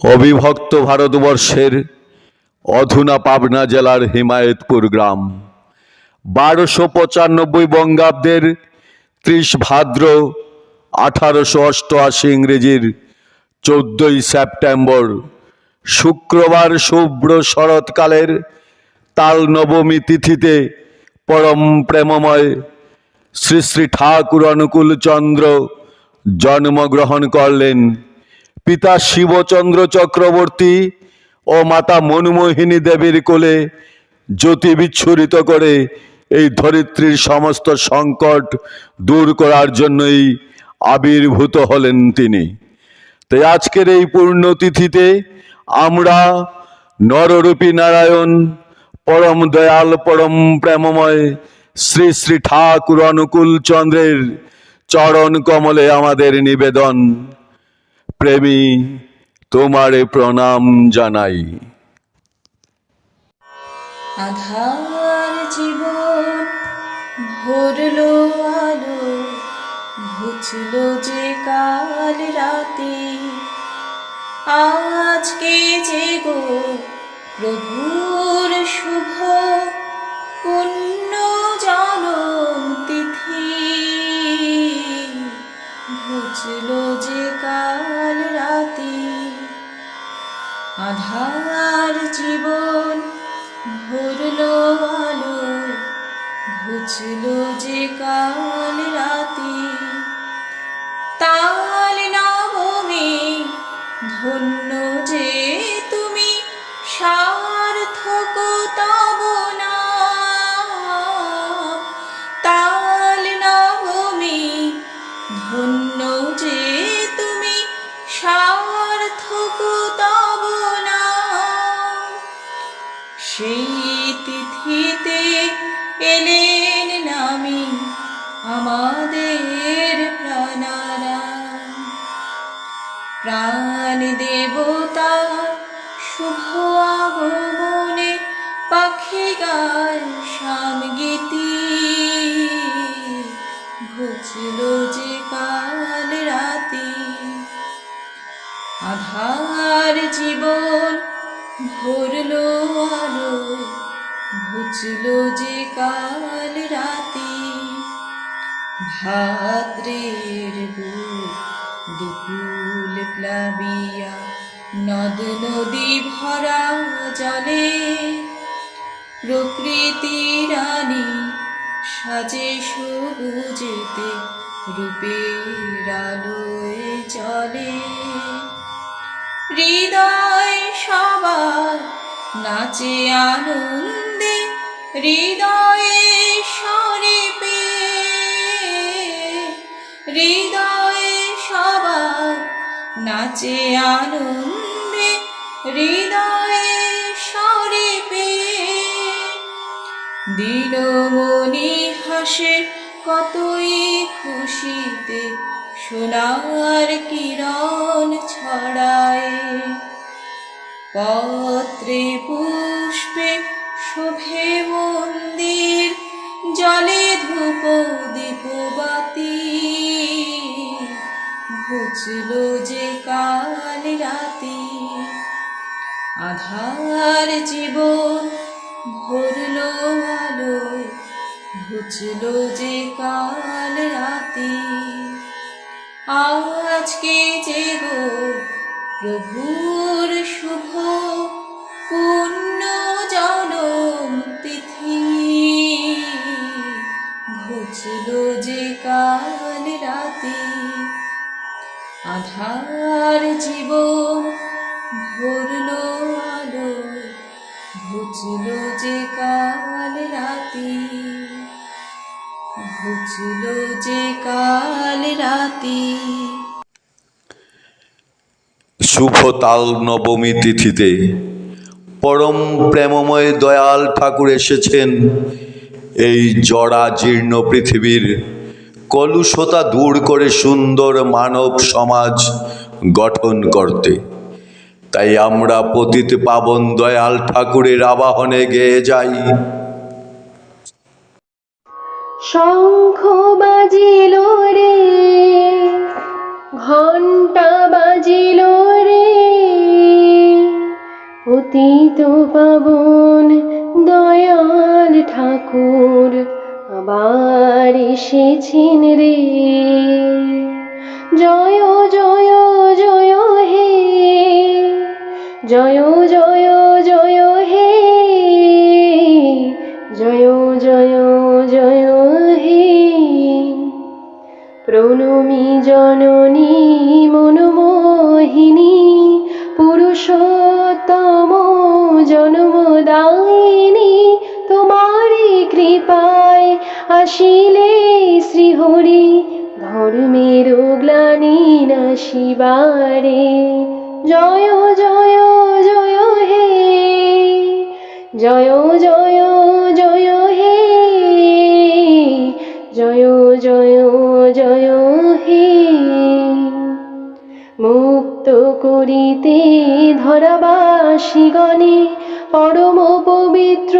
অবিভক্ত ভারতবর্ষের অধুনা পাবনা জেলার হিমায়তপুর গ্রাম। বারোশো পঁচানব্বই বঙ্গাব্দের ত্রিশ ভাদ্র আঠারোশো অষ্টআশি ইংরেজির চোদ্দই সেপ্টেম্বর, শুক্রবার শুভ্র শরৎকালের তাল নবমী তিথিতে পরম প্রেমময় শ্রী শ্রী ঠাকুর অনুকূল চন্দ্র জন্মগ্রহণ করলেন পিতা শিবচন্দ্র চক্রবর্তী ও মাতা মনুমোহিনী দেবীর কোলে জ্যোতি বিচ্ছুরিত করে এই ধরিত্রীর সমস্ত সংকট দূর করার জন্যই আবির্ভূত হলেন তিনি। তাই আজকের এই পুণ্যতিথিতে আমরা নররূপী নারায়ণ, পরম দয়াল, পরম প্রেমময় শ্রী শ্রী ঠাকুর অনুকূল চন্দ্রের চরণ কমলে আমাদের নিবেদন। প্রেমী, তোমারে প্রণাম জানাই। আধার জীবন ভরলো আলো, ঘুচল যে কাল রাতে। আজকে যে গো প্রভুর শুভ পুণ্য জনম তিথি। ঘুচল আধার জীবন ভরল আলো ঘুচল যে কাল রাতে। তাল নবমী ধন্য ঘুচল যে কাল রাতি। আধার জীবন ভরলো আলো, ঘুচল যে কাল রাতি। ভাদ্রের দুকুল প্লাবিয়া, নদ নদী ভরা জলে। প্রকৃতি রানী সাজে সবুজেতে রূপের আলোয় চলে। হৃদয় সবার নাচে আনন্দে হৃদয়ে স্বরে পে হৃদয়ে সবার নাচে আনন্দে হৃদয়ে স্বরে পে দিনমণি হাসে কতই খুশিতে, সোনার কিরণ ছড়ায়। পত্রে পুষ্পে শোভে মন্দির, জলে ধূপ দীপবাতি। ঘুচল যে কাল রাতি, আধার জীবন ঘুচল যে কাল রাতি আজকে যে গো প্রভুর শুভ পুণ্য জনম তিথি? ঘুচল যে কাল রাতি আধার জীবন ভরলো আলো। ঘুচল যে কাল রাতি ঘুচল যে কাল রাতি। শুভ তাল নবমী তিথিতে পরম প্রেমময় দয়াল ঠাকুর এসেছেন। এই জড়া জীর্ণ পৃথিবীর কলুষতা দূর করে সুন্দর মানব সমাজ গঠন করতে। তাই আমরা পতিত পাবন দয়াল ঠাকুরের আবাহনে গেয়ে যাই। শঙ্খ বাজিল রে ঘণ্টা বাজিল রে। পতিত পাবন দয়াল ঠাকুর, আবার এসেছেন রে। জয় জয় জয় হে, জয় জয় জয় হে, জয় জয় জয় প্রণমী জননী মনমোহিনী, পুরুষোত্তম জন্মদায়িনী, তোমারই কৃপায় আসিলে শ্রীহরি, ধর্মের গ্লানি নাশিবারে জয় জয় জয় হে, জয় জয় জয় হে, জয় জয় জয় হে মুক্ত করিতে ধরাবাসীগণে পরম পবিত্র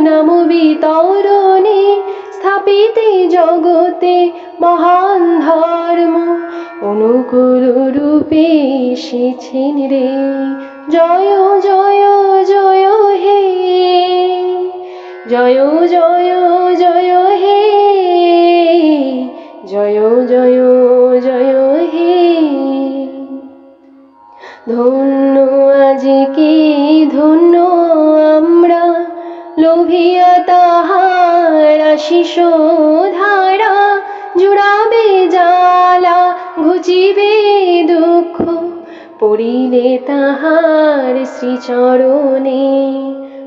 নাম বিতরণে স্থাপিতে জগতে মহান ধর্ম। অনুকূল রূপে এসেছেন রে। জয় জয় জয় হে। জয় জয় জয় হে। জয় জয় জয় হে। ধন্য আজকে ধন্য আমরা? লোভিয়া তাহার আশিস ধারা, জুড়াবে জ্বালা, ঘুচিবে দুঃখ। পড়িলে তাহার শ্রীচরণে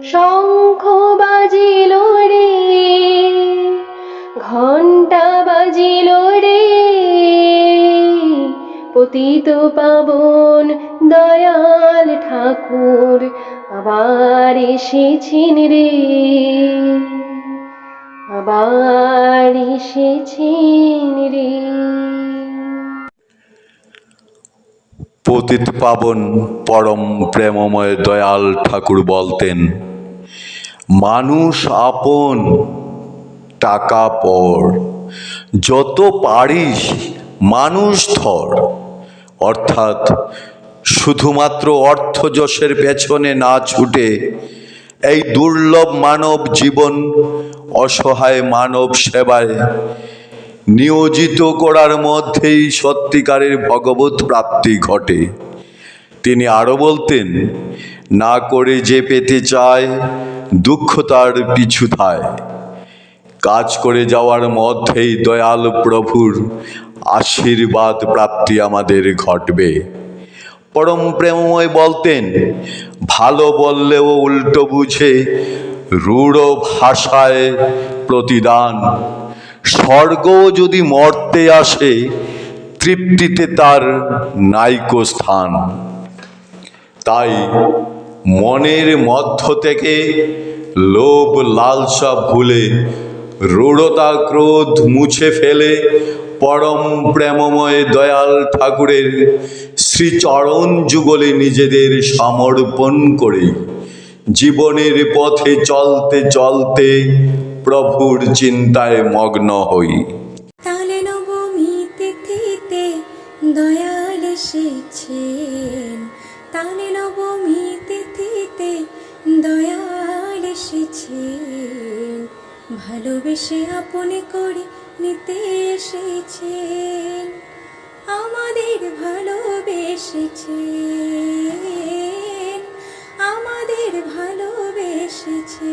শঙ্খ বাজিল রে। ঘণ্টা বাজিল রে। পতিত পাবন দয়াল ঠাকুর, আবার এসেছেন রে। আবার এসেছেন রে। পতিত পাবন পরম প্রেমময় দয়াল ঠাকুর বলতেন, মানুষ আপন টাকা পর। যত পারিস মানুষ ধর। অর্থাৎ শুধুমাত্র অর্থ যশের পেছনে না ছুটে এই দুর্লভ মানব জীবন অসহায় মানব সেবায় নিয়োজিত করার মধ্যেই সত্যিকারের ভগবত প্রাপ্তি ঘটে। তিনি আরও বলতেন, না করে যে পেতে চায়, দুঃখ তার পিছু থায় কাজ করে যাওয়ার মধ্যেই দয়াল প্রভুর আশীর্বাদ প্রাপ্তি আমাদের ঘটবে। পরম প্রেমময় বলতেন, ভালো বললেও উল্টো বুঝে রূঢ় ভাষায় প্রতিদান। স্বর্গ যদি মর্তে আসে, তৃপ্তিতে তার নাইকো স্থান। তাই মনের মধ্য থেকে লোভ লালসা ভুলে রূঢ়তা ক্রোধ মুছে ফেলে পরম প্রেমময় দয়াল ঠাকুরের শ্রীচরণ যুগলে নিজেদের সমর্পণ করে। জীবনের পথে চলতে চলতে প্রভুর চিন্তায় মগ্ন হই। দয়াল তিথিতে দয়াল ভালোবেসে আপনে করে নিতে এসেছেন, আমাদের ভালোবেসেছেন আমাদের ভালোবেসেছেন।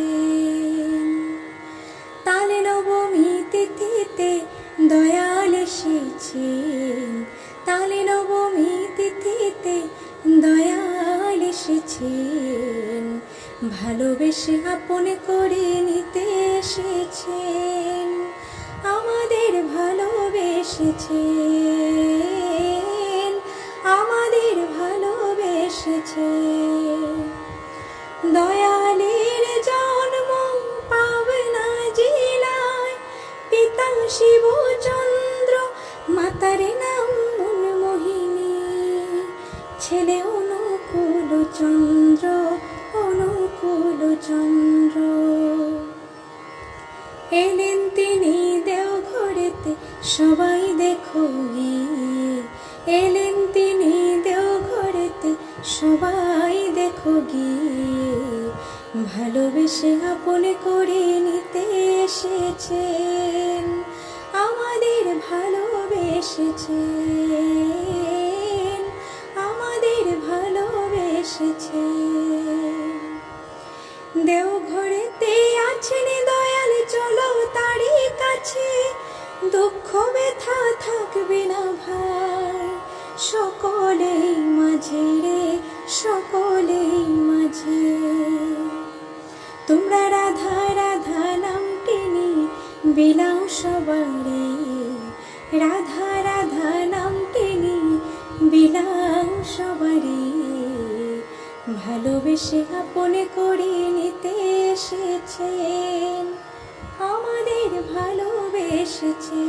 তালে নবমী তিথিতে দয়াল এসেছেন, তালে নবমী তিথিতে দয়াল এসেছেন। ভালোবেসে আপনে করে নিতে এসেছেন, আমাদের ভালোবেসেছেন, আমাদের ভালোবেসেছে দয়ালের জন্ম পাবনা জেলায়, পিতা শিবচন্দ্র, মাতার নাম মোহিনী ছেলে চন্দ্র। এলেন তিনি দেওঘরেতে, সবাই দেখো এলেন তিনি দেওঘরেতে, সবাই দেখো দেখো গিয়ে ভালোবেসে আপন করে নিতে এসেছেন, আমাদের ভালোবেসেছেন আমাদের ভালোবেসেছেন। দেওঘরেতে আছেন দয়াল, চলো তারই কাছে। দুঃখ, ব্যথা থাকবে না ভাই। সকলেই মাঝে রে, সকলেই মাঝে। তোমরা রাধা রাধা নাম টেনে বিলাও সবারে রাধা রাধা নাম টেনে বিলাও সবারে ভালোবেসে আপনে করে নিতে এসেছেন, আমাদের ভালোবেসেছেন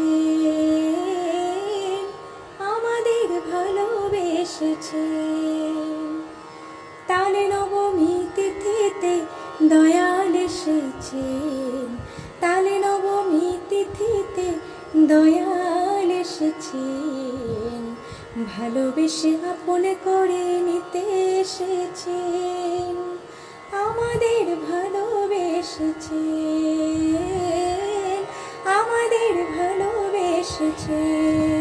আমাদের ভালোবেসেছেন। তালে নবমী তিথিতে দয়াল এসেছেন, তালে নবমী তিথিতে দয়াল এসেছেন। ভালোবেসে আপনে করে নিতে এসেছেন আমাদের ভালোবেসেছেন আমাদের ভালোবেসেছেন।